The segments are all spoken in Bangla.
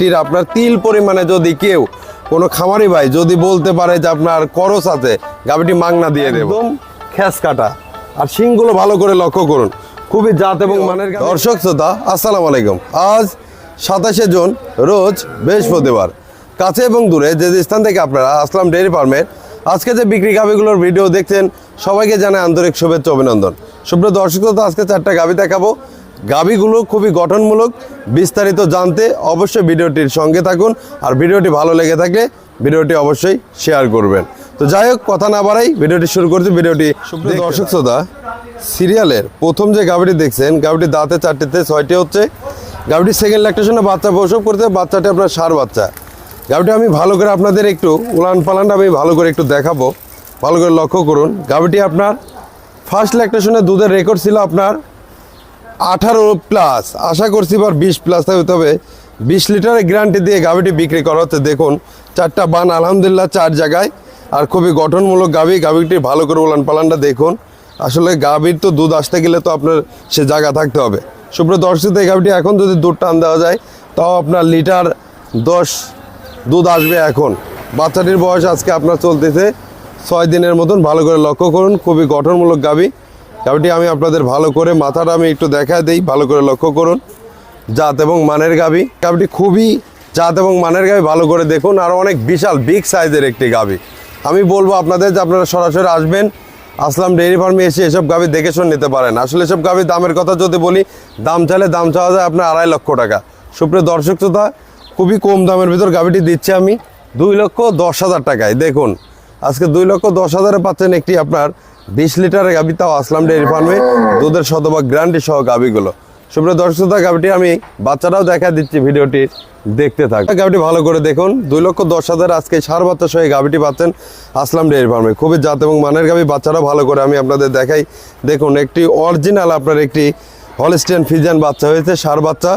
গাভীটির আপনার তিল পরিমাণে যদি কেউ কোনো খামারি ভাই যদি বলতে পারে যে আপনার করস আছে গাভীটি মাংনা দিয়ে দেব। একদম খ্যাস কাটা। আর শিংগুলো ভালো করে লক্ষ্য করুন। খুবই জাত এবং মানের। দর্শক শ্রোতা আসসালামু আলাইকুম। আজ সাতাশে জুন রোজ বৃহস্পতিবার। কাছে এবং দূরে যে স্থান থেকে আপনারা আসলাম ডেয়ারি ফার্মের আজকে যে বিক্রি গাভিগুলোর ভিডিও দেখছেন সবাইকে জানাই আন্তরিক শুভেচ্ছা অভিনন্দন। সুপ্রিয় দর্শক শ্রোতা আজকে চারটা গাভি দেখাবো। গাভিগুলো খুবই গঠনমূলক বিস্তারিত জানতে অবশ্যই ভিডিওটির সঙ্গে থাকুন। আর ভিডিওটি ভালো লেগে থাকলে ভিডিওটি অবশ্যই শেয়ার করবেন। তো যাই হোক কথা না বাড়াই ভিডিওটি শুরু করছি। ভিডিওটি দর্শক শ্রোতা সিরিয়ালের প্রথম যে গাভিটি দেখছেন গাভিটি দাঁতে চারটিতে ছয়টি হচ্ছে গাভিটি সেকেন্ড ল্যাকটেশনে বাচ্চা প্রসব করতে বাচ্চাটি আপনার সার বাচ্চা। গাভিটি আমি ভালো করে আপনাদের একটু উলান পালানটা আমি ভালো করে একটু দেখাবো। ভালো করে লক্ষ্য করুন গাভিটি আপনার ফার্স্ট ল্যাকটেশনে দুধের রেকর্ড ছিল আপনার আঠারো প্লাস আশা করছি এবার বিশ প্লাস হতে হবে। বিশ লিটারের গ্যারান্টি দিয়ে গাভিটি বিক্রি করা হচ্ছে। দেখুন, চারটা বান আলহামদুলিল্লাহ চার জায়গায়। আর খুবই গঠনমূলক গাভি, গাভিটি ভালো করে উলান পালানটা দেখুন। আসলে গাভীর তো দুধ আসতে গেলে তো আপনার সে জায়গা থাকতে হবে। সুপ্রিয় দর্শক, এই গাভিটি এখন যদি দুধ টান দেওয়া যায়, তাও আপনার লিটার দশ দুধ আসবে এখন। বাচ্চাটির বয়স আজকে আপনার চলতেছে ছয় দিনের মতন। ভালো করে লক্ষ্য করুন, খুবই গঠনমূলক গাভি। গাভিটি আমি আপনাদের ভালো করে মাথাটা আমি একটু দেখায় দিই, ভালো করে লক্ষ্য করুন। জাত এবং মানের গাভি। গাভিটি খুবই জাত এবং মানের গাভি ভালো করে দেখুন, আর অনেক বিশাল, বিগ সাইজের একটি গাভি। আমি বলব আপনাদের যে আপনারা সরাসরি আসবেন, আসলাম ডেইরি ফার্মে এসে এসব গাভি দেখে শুনে নিতে পারেন। আসলে এসব গাভি দামের কথা যদি বলি, দাম চাইলে দাম চাওয়া যায় আপনার আড়াই লক্ষ টাকা। সুপ্রিয় দর্শক শ্রোতা, খুবই কম দামের ভিতর গাভিটি দিচ্ছি আমি। দুই লক্ষ দশ হাজার টাকায়। দেখুন, আজকে দুই লক্ষ দশ হাজারে পাচ্ছেন একটি আপনার বিশ লিটারের গাভি তাও আসলাম ডেয়ারি ফার্মে। দুধের শতভাগ গ্যারান্টি সহ গাভিগুলো সুপ্রিয় দর্শক, শ্রোতা গাভিটি আমি বাচ্চারাও দেখা দিচ্ছি ভিডিওটি। দেখতে থাক গাভিটি ভালো করে দেখুন। দুই লক্ষ দশ হাজার আজকে সার বাচ্চা সহ গাভিটি পাচ্ছেন আসলাম ডেয়ারি ফার্মে। খুবই জাত এবং মানের গাভি বাচ্চারাও ভালো করে আমি আপনাদের দেখাই। দেখুন, একটি অরিজিনাল আপনার একটি হলস্টেন ফিজান বাচ্চা হয়েছে, সার বাচ্চা।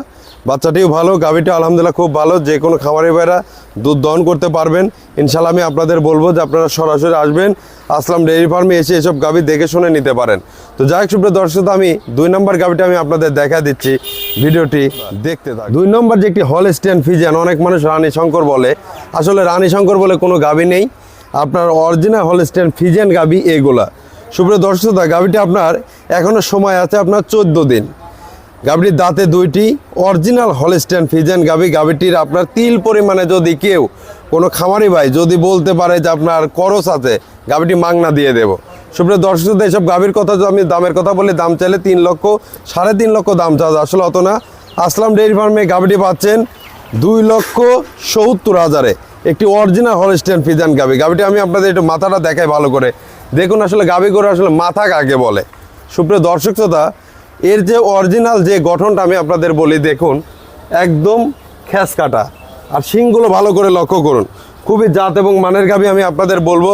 বাচ্চাটিও ভালো গাভিটা আলহামদুলিল্লাহ খুব ভালো, যে কোনো খামারি ভাইরা দুধ দহন করতে পারবেন। ইনশাল্লাহ আমি আপনাদের বলব যে আপনারা সরাসরি আসবেন, আসলাম ডেয়ারি ফার্মে এসে এসব গাভি দেখে শুনে নিতে পারেন। তো যাই হোক, সুপ্রিয় দর্শক, আমি দুই নম্বর গাভিটা আমি আপনাদের দেখা দিচ্ছি, ভিডিওটি দেখতে থাক দুই নম্বর যে একটি হল স্ট্যান্ড ফিজিয়ান অনেক মানুষ রানী শঙ্কর বলে। আসলে রানী শঙ্কর বলে কোনো গাভি নেই। আপনার অরিজিনাল হল স্ট্যান্ড ফিজিয়ান গাভি এগুলা। সুপ্রিয় দর্শক, গাভিটি আপনার এখনও সময় আছে আপনার চোদ্দ দিন। গাভীটির দাঁতে দুইটি অরিজিনাল হলস্টেন ফিজেন গাভী। গাভীটির আপনার তিল পরিমাণে যদি কেউ কোনো খামারি ভাই যদি বলতে পারে যে আপনার করস আছে, গাভীটি মাংনা দিয়ে দেব। সুপ্রিয় দর্শক এইসব গাভীর কথা আমি দামের কথা বলি, দাম চাইলে তিন লক্ষ, সাড়ে তিন লক্ষ দাম চাওয়া আসলে অত না। আসলাম ডেয়ারি ফার্মে, গাভীটি পাচ্ছেন দুই লক্ষ সত্তর হাজারে। একটি অরিজিনাল হলস্টেন ফিজান গাভী। গাভীটি আমি আপনাদের একটু মাথাটা দেখাই ভালো করে। দেখুন আসলে গাভী করে আসলে মাথা কাকে বলে। সুপ্রিয় দর্শক শ্রোতা এর যে অরিজিনাল যে গঠনটা আমি আপনাদের বলি, দেখুন, একদম খ্যাস কাটা। আর শিংগুলো ভালো করে লক্ষ্য করুন। খুবই জাত এবং মানের গাভী আমি আপনাদের বলব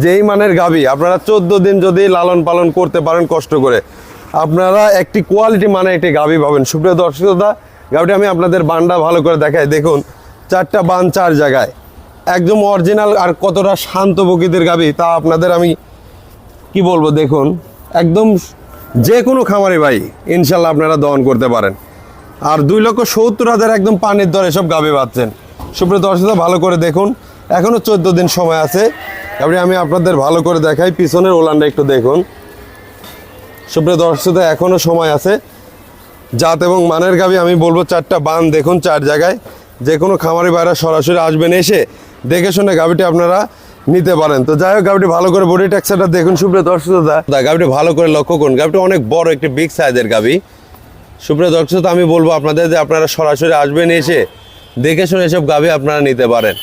যে এই মানের গাভী আপনারা চোদ্দ দিন যদি লালন পালন করতে পারেন কষ্ট করে। আপনারা একটি কোয়ালিটি মানে একটি গাভী পাবেন। সুপ্রিয় দর্শকতা গাভীটি আমি আপনাদের বানটা ভালো করে দেখাই। দেখুন, চারটা বান চার জায়গায়। একদম অরিজিনাল আর কতটা শান্ত প্রকৃতির গাভী তা আপনাদের আমি কি বলব? দেখুন, একদম যে কোনো খামারে ভাই, ইনশাল্লাহ আপনারা দহন করতে পারেন। আর দুই লক্ষ সত্তর হাজার একদম পানির দরে সব গাবে পাচ্ছেন সুপ্রিয় দর্শক, ভালো করে দেখুন। এখনও চোদ্দ দিন সময় আছে। এবারে আমি আপনাদের ভালো করে দেখাই। পিছনের ওলানটা একটু দেখুন। সুপ্রিয় দর্শক এখনও সময় আছে। জাত এবং মানের গাবি আমি বলব চারটা বান। দেখুন চার জায়গায়। যে কোনো খামারি বাইরা সরাসরি আসবেন এসে, দেখে শুনে গাভীটি আপনারা নিতে পারেন। তো যাই হোক গাভীটি ভালো করে বডি টেক্সচারটা দেখুন সুপ্রিয় দর্শক দা গাভীটি ভালো করে লক্ষ্য করুন। গাভীটি অনেক বড়, একটি বিগ সাইজের গাভী সুপ্রিয় দর্শক আমি বলব আপনাদের যে আপনারা সরাসরি আসবেন এসে দেখে শুনে এসব গাভী আপনারা নিতে পারেন।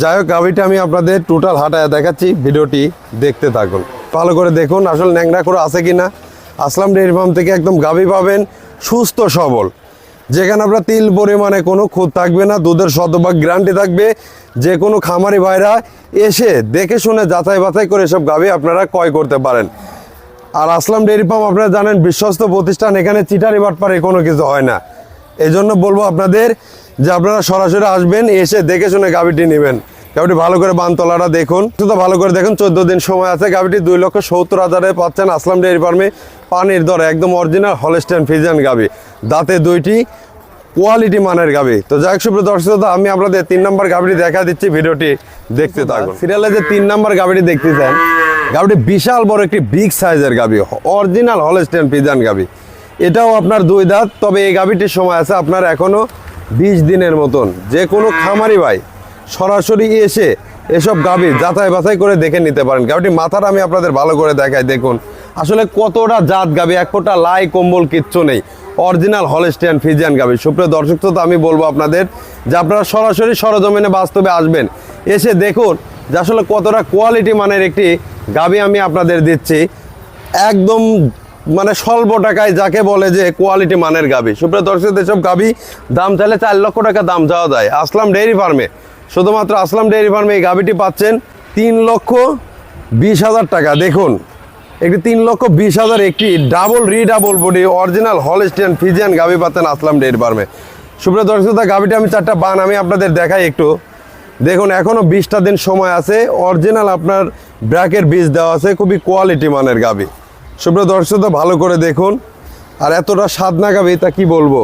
যাই হোক গাভীটা আমি আপনাদের টোটাল হাঁটায় দেখাচ্ছি। ভিডিওটি দেখতে থাকুন। ভালো করে দেখুন, আসলে ন্যাংরা করে আছে কি না আসলাম ডেয়ারি ফার্ম থেকে একদম গাভী পাবেন, সুস্থ সবল। যেখানে আপনার তিল পরিমাণে কোনো খুঁত থাকবে না, দুধের শতভাগ গ্যারান্টি থাকবে। যে কোনো খামারি ভাইরা এসে দেখে শুনে যাচাই বাছাই করে সব গাভী আপনারা ক্রয় করতে পারেন। আর আসলাম ডেয়ারি ফার্ম, আপনারা জানেন বিশ্বস্ত প্রতিষ্ঠান, এখানে চিটারি বাটপারে কোনো কিছু হয় না। এই জন্য বলব আপনাদের যে আপনারা সরাসরি আসবেন, এসে দেখে শুনে গাভীটি নেবেন। গাভীটি ভালো করে বানতলাটা দেখুন। শুধু ভালো করে দেখুন, চোদ্দ দিন সময় আছে। গাভীটি দুই লক্ষ সত্তর হাজারে পাচ্ছেন আসলাম ডেয়ারি ফার্মে। পানির দরে একদম অরিজিনাল হলস্টেন ফিজিয়ান গাভী দাঁতে দুইটি কোয়ালিটি মানের গাবি। তো যাই হোক দর্শক আমি আপনাদের তিন নম্বর গাবিটি দেখা দিচ্ছি ভিডিওটি দেখতে থাকুন। সিরিয়ালে যে তিন নম্বর গাবিটি দেখতেছেন গাবিটি বিশাল বড় একটি বিগ সাইজের গাবি অরিজিনাল হলস্টেন পিজান গাবি। এটাও আপনার দুই দাঁত তবে এই গাবিটির সময় আছে আপনার এখনও বিশ দিনের মতন। যে কোনো খামারি ভাই সরাসরি এসে এসব গাবি যাচাই বাছাই করে দেখে নিতে পারেন। গাবিটি মাথাটা আমি আপনাদের ভালো করে দেখাই দেখুন। আসলে কতটা জাত গাবি, এক ফোঁটা লাই, কম্বল, কিচ্ছু নেই। অরিজিনাল হলস্টিয়ান ফিজিয়ান গাবি। সুপ্রিয় দর্শক তো আমি বলব আপনাদের যে আপনারা সরাসরি সরজমিনে বাস্তবে আসবেন। এসে দেখুন যে আসলে কতটা কোয়ালিটি মানের একটি গাবি আমি আপনাদের দিচ্ছি। একদম মানে স্বল্প টাকায় যাকে বলে যে কোয়ালিটি মানের গাবি। সুপ্রিয় দর্শক এসব গাবি দাম চাইলে চার লক্ষ টাকা দাম চাওয়া যায়। আসলাম ডেয়ারি ফার্মে। শুধুমাত্র আসলাম ডেয়ারি ফার্মে এই গাবিটি পাচ্ছেন তিন লক্ষ বিশ হাজার টাকা। দেখুন একটি তিন লক্ষ বিশ হাজার একটি ডাবল রি double body original Holstein Friesian গাবি পাতেন আসলাম ডেয়ারি ফার্মে সুপ্রিয় দর্শক গাবিটি আমি চারটা বান, আমি আপনাদের দেখাই একটু। দেখুন এখনও বিশটা দিন সময় আছে। অরিজিনাল আপনার ব্র্যাকের বীজ দেওয়া আছে, খুবই কোয়ালিটি মানের গাবি। সুপ্রিয় দর্শক ভালো করে দেখুন। আর এতটা সাদনা গাবি, তা কি বলব?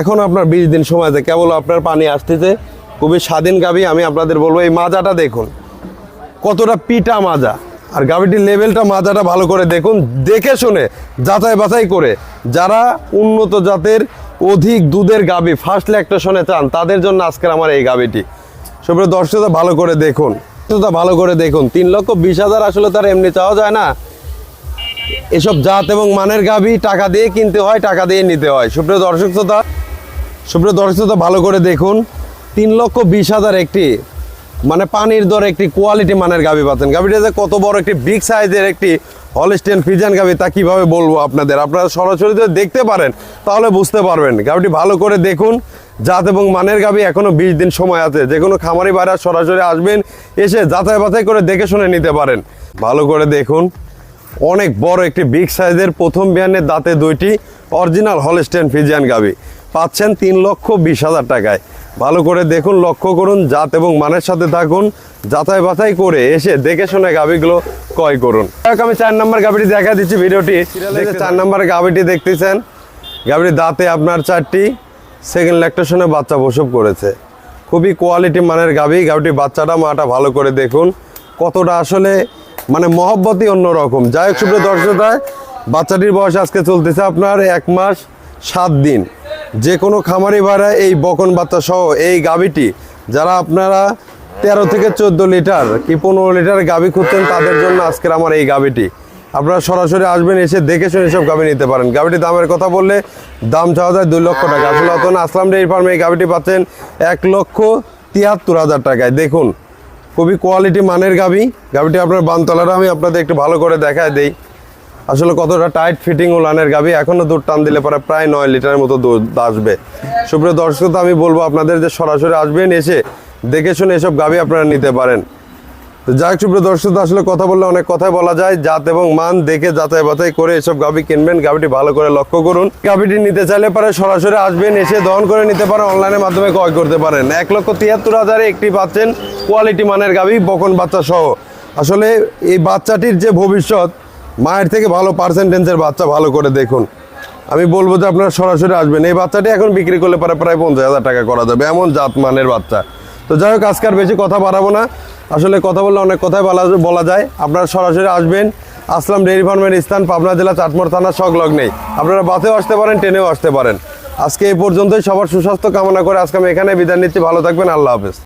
এখন আপনার বিশ দিন সময় আছে, কেবল আপনার পানি আসতেছে। খুবই স্বাধীন গাবি, আমি আপনাদের বলব, এই মাজাটা দেখুন। কতটা পিটা মাজা। আর গাভিটির লেভেলটা মাজাটা ভালো করে দেখুন, দেখে শুনে, যাচাই বাছাই করে। যারা উন্নত জাতের অধিক দুধের গাভি ফার্স্ট ল্যাকটেশনে চান, তাদের জন্য আজকের আমার এই গাভিটি। সুপ্রিয় দর্শকতা ভালো করে দেখুন। ভালো করে দেখুন। তিন লক্ষ বিশ হাজার আসলে তার এমনি চাওয়া যায় না। এসব জাত এবং মানের গাভি টাকা দিয়ে কিনতে হয়, টাকা দিয়ে নিতে হয়। সুপ্রিয় দর্শক শ্রোতা, সুপ্রিয় দর্শক ভালো করে দেখুন। তিন লক্ষ বিশ হাজার একটি মানে পানির দর একটি কোয়ালিটি মানের গাভি পাচ্ছেন। গাভিটা যে কত বড় একটি বিগ সাইজের একটি হলস্টেন ফিজান গাভি, তা কীভাবে বলব আপনাদের? আপনারা সরাসরি যদি দেখতে পারেন, তাহলে বুঝতে পারবেন। গাভিটি ভালো করে দেখুন। জাত এবং মানের গাভি এখনও বিশ দিন সময় আছে। যে কোনো খামারি বাইরে সরাসরি আসবেন, এসে যাচাই বাছাই করে দেখে শুনে নিতে পারেন। ভালো করে দেখুন। অনেক বড় একটি বিগ সাইজের প্রথম বিয়ানের দাঁতে দুইটি অরিজিনাল হলস্টেন ফিজিয়ান গাবি পাচ্ছেন তিন লক্ষ বিশ হাজার টাকায়। ভালো করে দেখুন লক্ষ্য করুন জাত এবং মানের সাথে থাকুন যাচাই বাছাই করে এসে দেখে শুনে গাবিগুলো ক্রয় করুন। আমি চার নম্বর গাবিটি দেখা দিচ্ছি ভিডিওটি। চার নম্বর গাবিটি দেখতেছেন। গাবিটির দাঁতে আপনার চারটি সেকেন্ড ল্যাকটেশনে বাচ্চা প্রসব করেছে। খুবই কোয়ালিটি মানের গাবি গাবিটির বাচ্চাটা মাটা ভালো করে দেখুন। কতটা আসলে মানে মহব্বতই অন্যরকম। যাই হোক সুপ্রিয় দর্শকতায় বাচ্চাটির বয়স আজকে চলতেছে আপনার এক মাস সাত দিন। যে কোনো খামারি ভাড়া এই বকন বাচ্চা সহ এই গাবিটি যারা আপনারা তেরো থেকে চোদ্দ লিটার কি পনেরো লিটার গাবি খুঁজছেন, তাদের জন্য আজকের আমার এই গাবিটি আপনারা সরাসরি আসবেন, এসে দেখে শুনে সব গাবি নিতে পারেন। গাবিটি দামের কথা বললে দাম চাওয়া যায় দুই লক্ষ টাকা। আসলে অত আসলাম ডেয়ারি ফার্মে এই গাবিটি পাচ্ছেন এক লক্ষ তিয়াত্তর হাজার টাকায়। দেখুন, খুবই কোয়ালিটি মানের গাবি গাবিটি আপনার বানতলাটা আমি আপনাদের একটু ভালো করে দেখায় দেই। আসলে কতটা টাইট ফিটিং উলানের গাবি, এখনও দুধ টান দিলে পরে প্রায় নয় লিটারের মতো দুধ আসবে। সুপ্রিয় দর্শক, তো আমি বলব আপনাদের যে সরাসরি আসবেন, এসে দেখে শুনে এসব গাবি আপনারা নিতে পারেন। তো যাই সুপ্রিয় দর্শক, আসলে কথা বললে অনেক কথাই বলা যায়। জাত এবং মান দেখে যাচাই বাছাই করে এসব গাবি কিনবেন। গাবিটি ভালো করে লক্ষ্য করুন। গাবিটি নিতে চাইলে পরে সরাসরি আসবেন, এসে দহন করে নিতে পারেন, অনলাইনের মাধ্যমে ক্রয় করতে পারেন। এক লক্ষ তিয়াত্তর হাজারে একটি পাচ্ছেন কোয়ালিটি মানের গাবি, বকন বাচ্চা সহ। আসলে এই বাচ্চাটির যে ভবিষ্যৎ মায়ের থেকে ভালো পার্সেন্টেন্সের বাচ্চা ভালো করে দেখুন। আমি বলব যে আপনারা সরাসরি আসবেন। এই বাচ্চাটি এখন বিক্রি করলে পরে প্রায় পঞ্চাশ হাজার টাকা করা যাবে। এমন জাত মানের বাচ্চা। তো যাই হোক, আজকে আর বেশি কথা বাড়াবো না। আসলে কথা বললে অনেক কথাই বলা বলা যায়। আপনারা সরাসরি আসবেন। আসলাম ডেয়ারি ফার্মের স্থান, পাবনা জেলা চাটমোড় থানা, সংলগ্নেই। আপনারা বাসেও আসতে পারেন, ট্রেনেও আসতে পারেন। আজকে এই পর্যন্তই। সবার সুস্বাস্থ্য কামনা করে আজকে আমি এখানে বিদায় নিচ্ছি। ভালো থাকবেন। আল্লাহ হাফেজ।